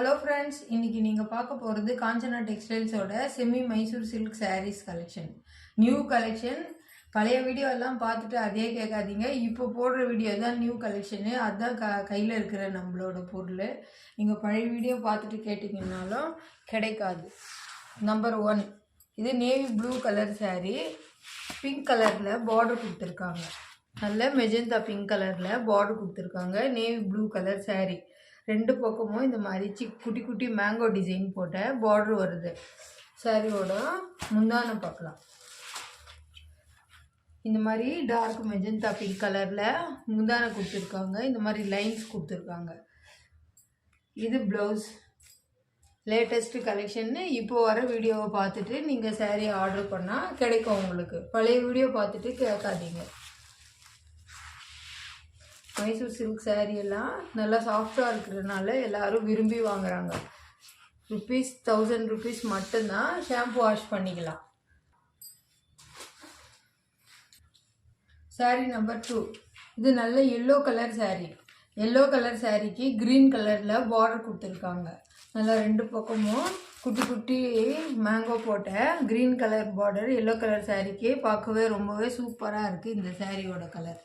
Hello friends இன்றைக்கி நீங்கள் பார்க்க போகிறது Kanchana டெக்ஸ்டைல்ஸோட semi Mysore silk sarees collection new collection பழைய வீடியோ எல்லாம் பார்த்துட்டு அதே கேட்காதீங்க. இப்போ போடுற வீடியோ தான் நியூ கலெக்ஷனு அதுதான் க கையில் இருக்கிற நம்மளோட பொருள். நீங்கள் பழைய வீடியோ பார்த்துட்டு கேட்டிங்கனாலும் கிடைக்காது. நம்பர் ஒன் இது navy blue colour saree pink கலரில் பார்டர் கொடுத்துருக்காங்க. நல்ல மெஜந்தா பிங்க் கலரில் பார்டர் கொடுத்துருக்காங்க. நேவி ப்ளூ கலர் சாரீ ரெண்டு பக்கமும் இந்த மாதிரி சி குட்டி குட்டி மேங்கோ டிசைன் போட்ட பார்டர் வருது. சாரியோட முந்தானை பார்க்கலாம் இந்த மாதிரி டார்க் மெஜந்தா பிங்க் கலரில் முந்தானை கொடுத்துருக்காங்க. இந்த மாதிரி லைன்ஸ் கொடுத்துருக்காங்க. இது ப்ளவுஸ் லேட்டஸ்ட்டு கலெக்ஷன்னு இப்போ வர வீடியோவை பார்த்துட்டு நீங்கள் சேரீ ஆர்டர் பண்ணால் கிடைக்கும் உங்களுக்கு. பழைய வீடியோ பார்த்துட்டு கேட்காதீங்க. மைசூர் சில்க் சாரீ எல்லாம் நல்லா சாஃப்டாக இருக்கிறதுனால எல்லோரும் விரும்பி வாங்குறாங்க. ருபீஸ் தௌசண்ட் ருபீஸ் மட்டும்தான் ஷாம்பு வாஷ் பண்ணிக்கலாம். Saree நம்பர் டூ இது நல்ல yellow colour saree yellow colour சாரீக்கு க்ரீன் கலரில் பார்டர் கொடுத்துருக்காங்க. நல்லா ரெண்டு பக்கமும் குட்டி குட்டி மேங்கோ போட்ட green colour border yellow colour சாரீக்கு பார்க்கவே ரொம்பவே சூப்பராக இருக்குது இந்த சாரியோட கலர்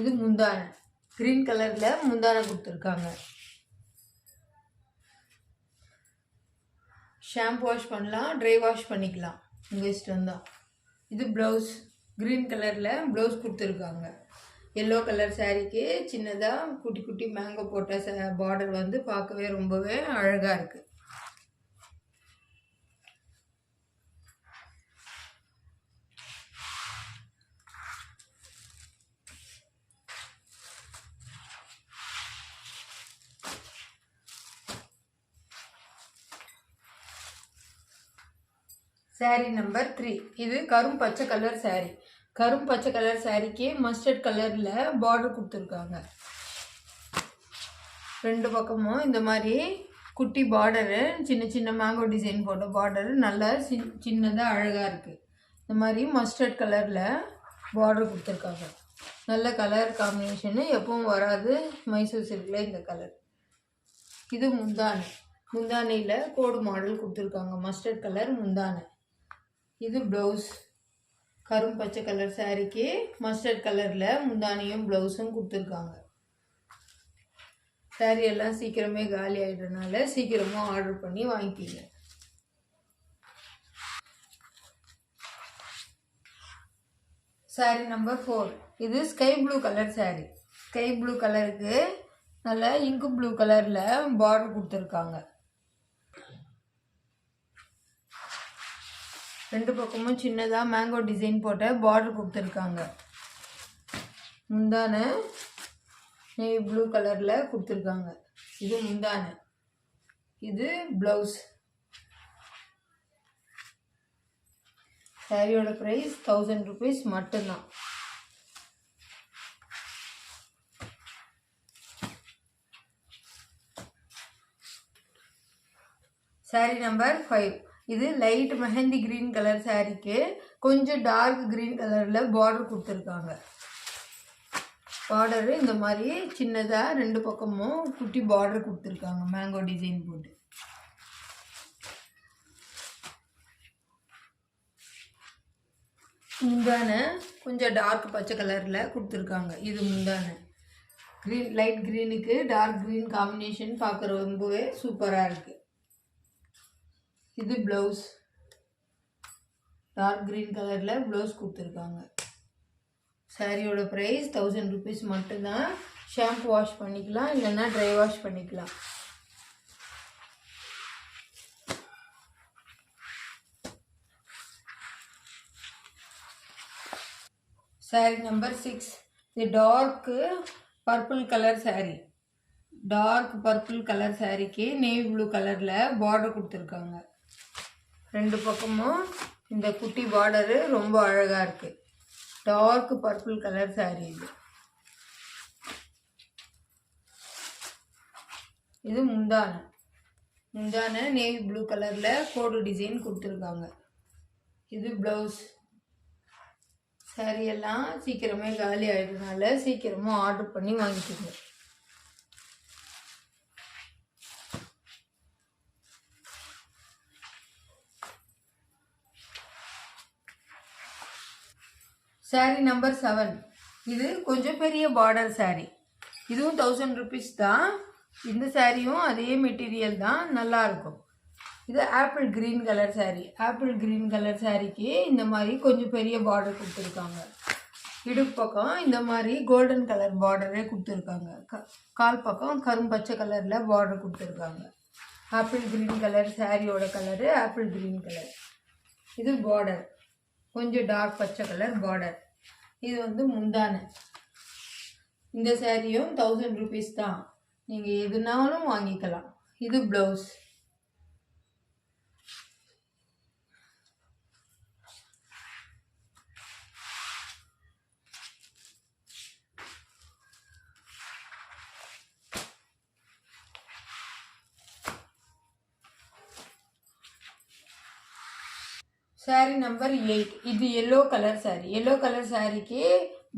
இது முந்தானை. க்ரீன் கலரில் முந்தானை கொடுத்துருக்காங்க. ஷாம்பு வாஷ் பண்ணலாம் ட்ரை வாஷ் பண்ணிக்கலாம். உங்கள் இஷ்டம் தான். இது ப்ளவுஸ் க்ரீன் கலரில் ப்ளவுஸ் கொடுத்துருக்காங்க. எல்லோ கலர் சாரீக்கு சின்னதாக குட்டி குட்டி மேங்கோ போட்ட ச பார்டர் வந்து பார்க்கவே ரொம்பவே அழகாக இருக்குது சாரீ நம்பர் த்ரீ இது கரும் பச்சை கலர் சாரீ கரும் பச்சை கலர் சாரீக்கு மஸ்டர்ட் கலரில் பார்டர் கொடுத்துருக்காங்க. ரெண்டு பக்கமும் இந்த மாதிரி குட்டி பார்டரு சின்ன சின்ன மேங்கோ டிசைன் போட்ட பார்டரு நல்லா சின் சின்னதாக அழகாக இருக்குது இந்த மாதிரி மஸ்டர்ட் கலரில் பார்டர் கொடுத்துருக்காங்க. நல்ல கலர் காம்பினேஷனு எப்பவும் வராது மைசூர் சில்கில் இந்த கலர் இது முந்தானை. முந்தானையில் கோடு மாடல் கொடுத்துருக்காங்க. மஸ்டர்ட் கலர் முந்தானை. இது ப்ளவுஸ் கரும் பச்சை கலர் சாரீக்கு மஸ்டர்ட் கலரில் முந்தானியும் ப்ளவுஸும் கொடுத்துருக்காங்க. சாரீ எல்லாம் சீக்கிரமே காலி ஆகிடுறதுனால சீக்கிரமாக ஆர்டர் பண்ணி வாங்கிக்கிங்க. சாரீ நம்பர் ஃபோர் இது sky blue colour saree sky blue கலருக்கு நல்லா இங்கு ப்ளூ கலரில் பார்டர் கொடுத்துருக்காங்க. ரெண்டு பக்கமும் சின்னதாக மேங்கோ டிசைன் போட்ட பார்டர் கொடுத்துருக்காங்க. முந்தானை நேவி ப்ளூ கலரில் கொடுத்துருக்காங்க. இது முந்தானை. இது ப்ளவுஸ் சாரியோட ப்ரைஸ் தௌசண்ட் ருபீஸ் மட்டும்தான். சாரி நம்பர் ஃபைவ் இது லைட் மெஹந்தி க்ரீன் கலர் சாரீக்கு கொஞ்சம் டார்க் க்ரீன் கலரில் பார்டர் கொடுத்துருக்காங்க. பார்டரு இந்த மாதிரி சின்னதாக ரெண்டு பக்கமும் குட்டி பார்டர் கொடுத்துருக்காங்க. மேங்கோ டிசைன் போட்டு. முந்தானை கொஞ்சம் டார்க் பச்சை கலரில் கொடுத்துருக்காங்க. இது முந்தானை. க்ரீன் லைட் க்ரீனுக்கு டார்க் க்ரீன் காம்பினேஷன் பார்க்குற ரொம்பவே சூப்பராக இருக்குது இது ப்ளவுஸ் டார்க் க்ரீன் கலரில் ப்ளவுஸ் கொடுத்துருக்காங்க. சாரியோட ப்ரைஸ் தௌசண்ட் ருபீஸ் மட்டும்தான். ஷாம்பு வாஷ் பண்ணிக்கலாம் இல்லைன்னா ட்ரை வாஷ் பண்ணிக்கலாம். சாரி நம்பர் சிக்ஸ் இது dark purple colour saree dark purple colour சாரிக்கு நேவி ப்ளூ கலரில் பார்டர் கொடுத்துருக்காங்க. ரெண்டு பக்கமும் இந்த குட்டி பார்டரு ரொம்ப அழகாக இருக்குது டார்க் பர்பிள் கலர் சாரீ இது. இது முந்தான. முந்தானை நேவி ப்ளூ கலரில் கோடு டிசைன் கொடுத்துருக்காங்க. இது ப்ளவுஸ் சாரியெல்லாம் எல்லாம் சீக்கிரமே காலி ஆகிடுறதுனால சீக்கிரமாக ஆர்டர் பண்ணி வாங்கிக்கோங்க. சாரீ நம்பர் செவன் இது கொஞ்சம் பெரிய பார்டர் சாரீ இதுவும் தௌசண்ட் ருபீஸ் தான். இந்த சாரியும் அதே மெட்டீரியல் தான். நல்லாயிருக்கும் இது apple green colour saree apple green colour சாரீக்கு இந்த மாதிரி கொஞ்சம் பெரிய பார்டர் கொடுத்துருக்காங்க. இடுப்பு பக்கம் இந்த மாதிரி கோல்டன் கலர் பார்டரே கொடுத்துருக்காங்க. க கால் பக்கம் கரும்பச்சை கலரில் பார்டர் கொடுத்துருக்காங்க. ஆப்பிள் கிரீன் கலர் சாரியோட கலரு ஆப்பிள் க்ரீன் கலர் இது பார்டர் கொஞ்சம் டார்க் பச்சை கலர் பார்டர் இது வந்து முந்தானை. இந்த சேரீயும் தௌசண்ட் ருபீஸ் தான். நீங்கள் எதுனாலும் வாங்கிக்கலாம். இது ப்ளவுஸ் சாரி நம்பர் எயிட் இது yellow colour saree. Yellow colour சாரிக்கு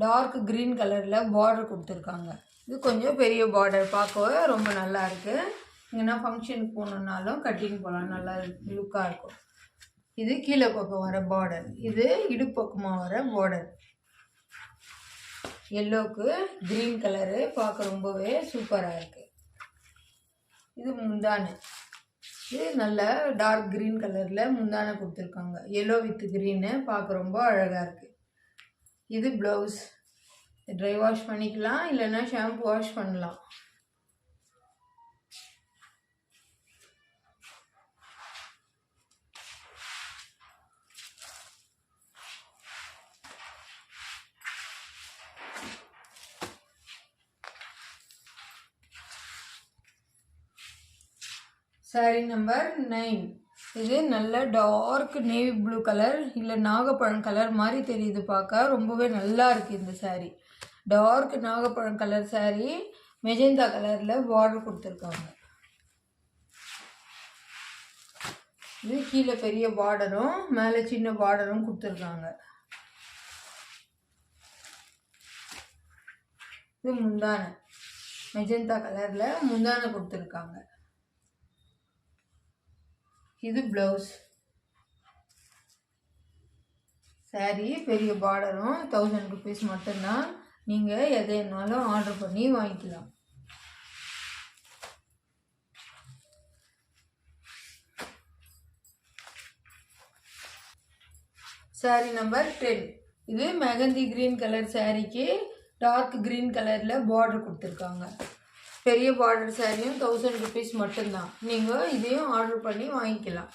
டார்க் க்ரீன் கலரில் பார்டர் கொடுத்துருக்காங்க. இது கொஞ்சம் பெரிய பார்டர் பார்க்கவே ரொம்ப நல்லா இருக்குது இங்கன்னா ஃபங்க்ஷனுக்கு போகணுன்னாலும் கட்டிங் போகலாம் நல்லா லுக்காக இருக்கும். இது கீழே பக்கம் வர பார்டர் இது இடுப்பக்கமாக வர பார்டர் எல்லோக்கு க்ரீன் கலரு பார்க்க ரொம்பவே சூப்பராக இருக்குது இது முந்தானை. இது நல்ல டார்க் க்ரீன் கலரில் முந்தானை கொடுத்துருக்காங்க. எல்லோ வித் க்ரீனு பார்க்க ரொம்ப அழகாக இருக்குது இது ப்ளவுஸ் ட்ரை வாஷ் பண்ணிக்கலாம் இல்லைன்னா ஷாம்பு வாஷ் பண்ணலாம். சாரி நம்பர் நைன் இது நல்ல டார்க் நேவி ப்ளூ கலர் இல்லை நாகப்பழம் கலர் மாதிரி தெரியுது பார்க்க ரொம்பவே நல்லா இருக்குது இந்த சாரீ டார்க் நாகப்பழம் கலர் சாரீ மெஜெந்தா கலரில் பார்டர் கொடுத்துருக்காங்க. இது கீழே பெரிய பார்டரும் மேலே சின்ன பார்டரும் கொடுத்துருக்காங்க. இது முந்தானை. மெஜெந்தா கலரில் முந்தானை கொடுத்துருக்காங்க. இது ப்ளவுஸ் சாரீ பெரிய பார்டரும் தௌசண்ட் ருபீஸ் மட்டும்தான். நீங்கள் எதைனாலும் ஆர்டர் பண்ணி வாங்கிக்கலாம். Saree நம்பர் டென் இது மெகந்தி க்ரீன் கலர் சாரீக்கு டார்க் க்ரீன் கலரில் பார்டர் கொடுத்துருக்காங்க. பெரிய பார்டர் சாரியும் தௌசண்ட் ருபீஸ் மட்டும்தான். நீங்கள் இதையும் ஆர்டர் பண்ணி வாங்கிக்கலாம்.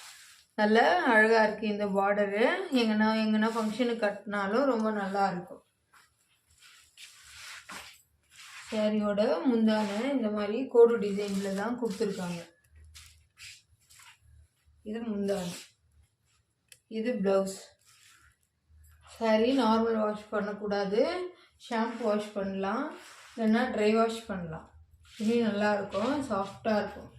நல்ல அழகாக இருக்குது இந்த பார்டரு எங்கன்னா எங்கன்னா ஃபங்க்ஷனுக்கு கட்டினாலும் ரொம்ப நல்லா இருக்கும். சாரியோட முந்தான இந்த மாதிரி கோடு டிசைனில் தான் கொடுத்துருக்காங்க. இது முந்தான. இது ப்ளவுஸ் சாரி நார்மல் வாஷ் பண்ணக்கூடாது. ஷாம்பு வாஷ் பண்ணலாம். இல்லைன்னா ட்ரை வாஷ் பண்ணலாம். துணி நல்லா இருக்கும் சாஃப்டாக இருக்கும்.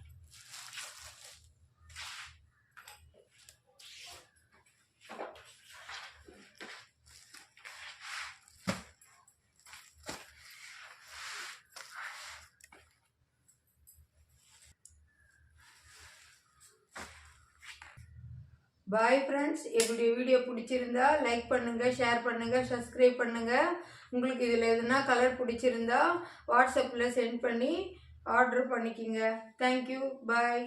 பாய் ஃப்ரெண்ட்ஸ் என்னுடைய வீடியோ பிடிச்சிருந்தா லைக் பண்ணுங்கள் ஷேர் பண்ணுங்கள் சப்ஸ்கிரைப் பண்ணுங்கள் உங்களுக்கு இதில் எதுனா கலர் பிடிச்சிருந்தா வாட்ஸ்அப்பில் சென்ட் பண்ணி ஆர்டர் பண்ணிக்கிங்க. Thank you bye